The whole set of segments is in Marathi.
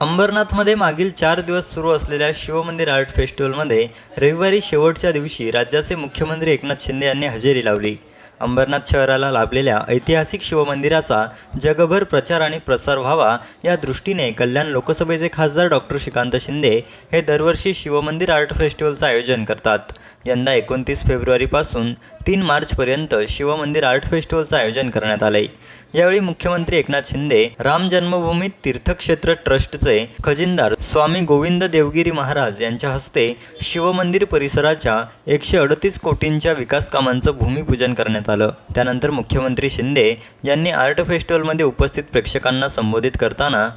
अंबरनाथमध्ये मागील चार दिवस सुरू असलेल्या शिवमंदिर आर्ट फेस्टिवलमध्ये रविवारी शेवटच्या दिवशी राज्याचे मुख्यमंत्री एकनाथ शिंदे यांनी हजेरी लावली. अंबरनाथ शहराला लाभलेल्या ऐतिहासिक शिवमंदिराचा जगभर प्रचार आणि प्रसार व्हावा या दृष्टीने कल्याण लोकसभेचे खासदार डॉक्टर श्रीकांत शिंदे हे दरवर्षी शिवमंदिर आर्ट फेस्टिवलचं आयोजन करतात. यंदा एकोणतीस फेब्रुवारीपासून तीन मार्चपर्यंत शिवमंदिर आर्ट फेस्टिवलचं आयोजन करण्यात आलंय. यावेळी मुख्यमंत्री एकनाथ शिंदे राम जन्मभूमी तीर्थक्षेत्र ट्रस्टचे खजिनदार स्वामी गोविंद देवगिरी महाराज यांच्या हस्ते शिवमंदिर परिसराच्या एकशे अडतीस कोटींच्या विकास कामांचं भूमिपूजन करण्यात आलं. त्यानंतर मुख्यमंत्री शिंदे यांनी आर्ट फेस्टिवलमध्ये उपस्थित प्रेक्षकांना संबोधित करताना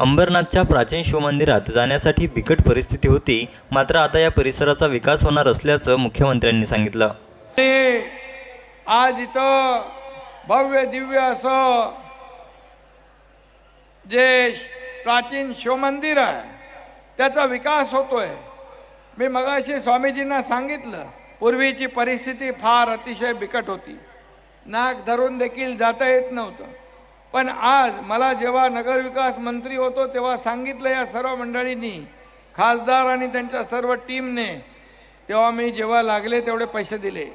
अंबरनाथच्या प्राचीन शिवमंदिरात जाण्यासाठी बिकट परिस्थिती होती. मात्र आता या परिसराचा विकास होणार असल्याचं मुख्यमंत्र्यांनी सांगितलं. आज इथं भव्य दिव्य असं जे प्राचीन शिवमंदिर आहे त्याचा विकास होतोय. मी मगाशी स्वामीजींना सांगितलं पूर्वीची परिस्थिती फार अतिशय बिकट होती. नाक धरून देखील जाता येत नव्हतं. पण आज मला जेव्हा नगरविकास मंत्री होतो तेव्हा सांगितलं या सर्व मंडळींनी खासदार आणि त्यांच्या सर्व टीमने तेव्हा मी जेव्हा लागले तेवढे पैसे दिले.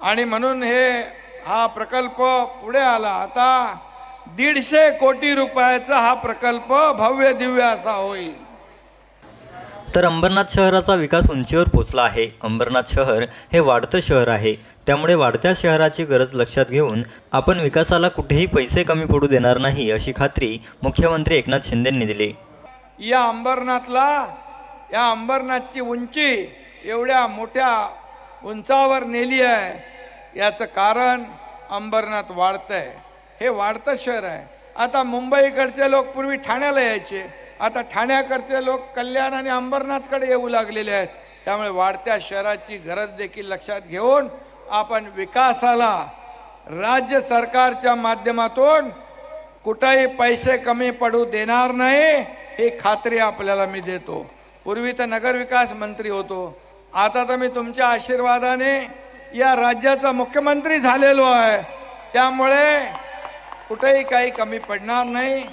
आणि म्हणून हे हा प्रकल्प पुढे आला. आता दीडशे कोटी रुपयाचा हा प्रकल्प भव्य दिव्य असा होईल. तर अंबरनाथ शहराचा विकास उंचीवर पोचला आहे. अंबरनाथ शहर हे वाढतं शहर आहे. त्यामुळे वाढत्या शहराची गरज लक्षात घेऊन आपण विकासाला कुठेही पैसे कमी पडू देणार नाही अशी खात्री मुख्यमंत्री एकनाथ शिंदेंनी दिली. या अंबरनाथला या अंबरनाथची उंची एवढ्या मोठ्या उंचावर नेली आहे. याचं कारण अंबरनाथ वाढतं आहे हे वाढतं शहर आहे. आता मुंबईकडचे लोक पूर्वी ठाण्याला यायचे. आता ठाण्याकडचे लोक कल्याण आणि अंबरनाथकडे येऊ लागलेले आहेत. त्यामुळे वाढत्या शहराची गरज देखील लक्षात घेऊन आपण विकासाला राज्य सरकारच्या माध्यमातून कुठेही पैसे कमी पडू देणार नाही ही खात्री आपल्याला मी देतो. पूर्वी तर नगरविकास मंत्री होतो. आता तर मी तुमच्या आशीर्वादाने या राज्याचा मुख्यमंत्री झालेलो आहे. त्यामुळे कुठेही काही कमी पडणार नाही.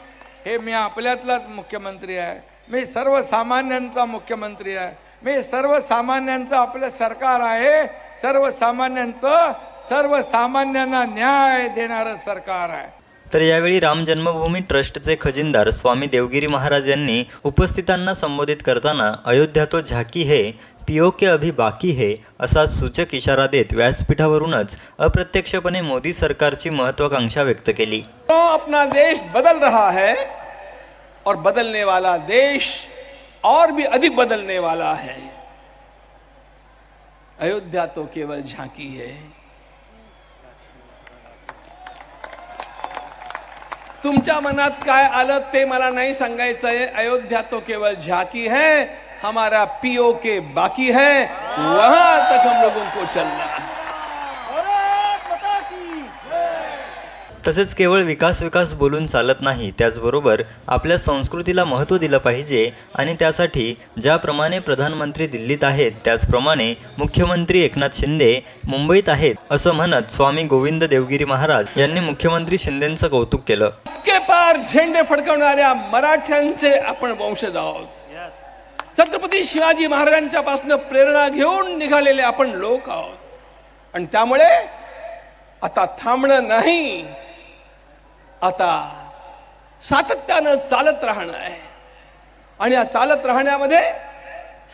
हे मी आपल्यातलाच मुख्यमंत्री आहे. मी सर्वसामान्यांचा मुख्यमंत्री आहे. मी सर्वसामान्यांचं आपलं सरकार आहे. सर्वसामान्यांचं सर्वसामान्यांना न्याय देणारं सरकार आहे. तर यावेळी राम जन्मभूमी ट्रस्टचे खजिनदार स्वामी देवगिरी महाराज यांनी उपस्थितांना संबोधित करताना अयोध्या तो झाकी है पिओ के अभी बाकी है असा सूचक इशारा देत व्यासपीठावरूनच अप्रत्यक्षपणे मोदी सरकारची महत्वाकांक्षा व्यक्त केली. तो अपना देश बदल रहा है और बदलने वाला देश और भी अधिक बदलने वाला है। अयोध्या तो केवल झांकी है। तुमच्या मनात काय आलं ते मला नाही सांगायचं आहे अयोध्या तो केवल झाकी है हमारा पीओ के बाकी है. वहां तक हम लोगों को चलना है. तसेच केवळ विकास विकास बोलून चालत नाही त्याचबरोबर आपल्या संस्कृतीला महत्त्व दिलं पाहिजे आणि त्यासाठी ज्याप्रमाणे प्रधानमंत्री दिल्लीत आहेत त्याचप्रमाणे मुख्यमंत्री एकनाथ शिंदे मुंबईत आहेत असं म्हणत स्वामी गोविंद देवगिरी महाराज यांनी मुख्यमंत्री शिंदेंचं कौतुक केलं. इतके पार झेंडे फडकवणाऱ्या मराठ्यांचे आपण वंशज आहोत. छत्रपती शिवाजी महाराजांच्या पासून प्रेरणा घेऊन निघालेले आपण लोक आहोत. आणि त्यामुळे आता थांबणं नाही आता सातत्यानं चालत राहणं आहे. आणि या चालत राहण्यामध्ये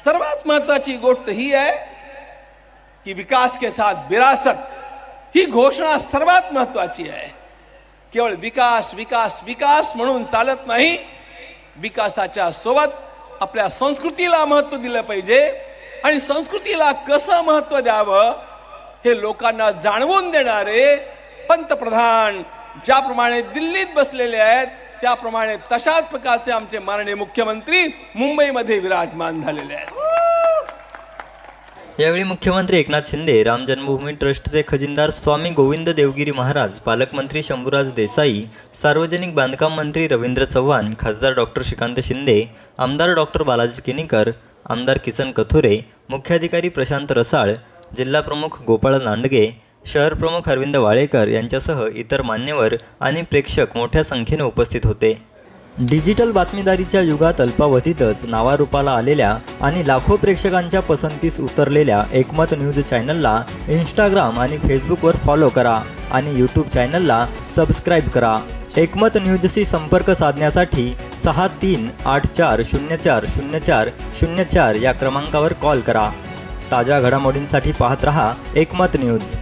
सर्वात महत्वाची गोष्ट ही आहे की विकास के साथ विरासत ही घोषणा सर्वात महत्वाची आहे. केवळ विकास विकास विकास म्हणून चालत नाही. विकासाच्या सोबत आपल्या संस्कृतीला महत्त्व दिलं पाहिजे. आणि संस्कृतीला कसं महत्त्व द्यावं हे लोकांना जाणवून देणारे पंतप्रधान ज्याप्रमाणे दिल्लीत बसलेले आहेत त्याप्रमाणे तशाच प्रकारचे आमचे माननीय मुख्यमंत्री मुंबईमध्ये विराजमान झालेले आहेत. यावेळी मुख्यमंत्री एकनाथ शिंदे राम जन्मभूमी ट्रस्टचे खजिनदार स्वामी गोविंद देवगिरी महाराज पालकमंत्री शंभूराज देसाई सार्वजनिक बांधकाम मंत्री रवींद्र चव्हाण खासदार डॉक्टर श्रीकांत शिंदे आमदार डॉक्टर बालाजी किनीकर आमदार किसन कथोरे मुख्याधिकारी प्रशांत रसाळ जिल्हाप्रमुख गोपाळ लांडगे शहर प्रमुख अरविंद वाळेकर यांच्यासह इतर मान्यवर आणि प्रेक्षक मोठ्या संख्येने उपस्थित होते. डिजिटल बातमीदारीच्या युगात अल्पावधीतच नावारूपाला आलेल्या आणि लाखो प्रेक्षकांच्या पसंतीस उतरलेल्या एकमत न्यूज चॅनलला इंस्टाग्राम आणि फेसबुकवर फॉलो करा आणि यूट्यूब चॅनलला सबस्क्राईब करा. एकमत न्यूजशी संपर्क साधण्यासाठी सहा तीन आठ चार शून्य चार शून्य चार शून्य चार या क्रमांकावर कॉल करा. ताज्या घडामोडींसाठी पाहत रहा एकमत न्यूज.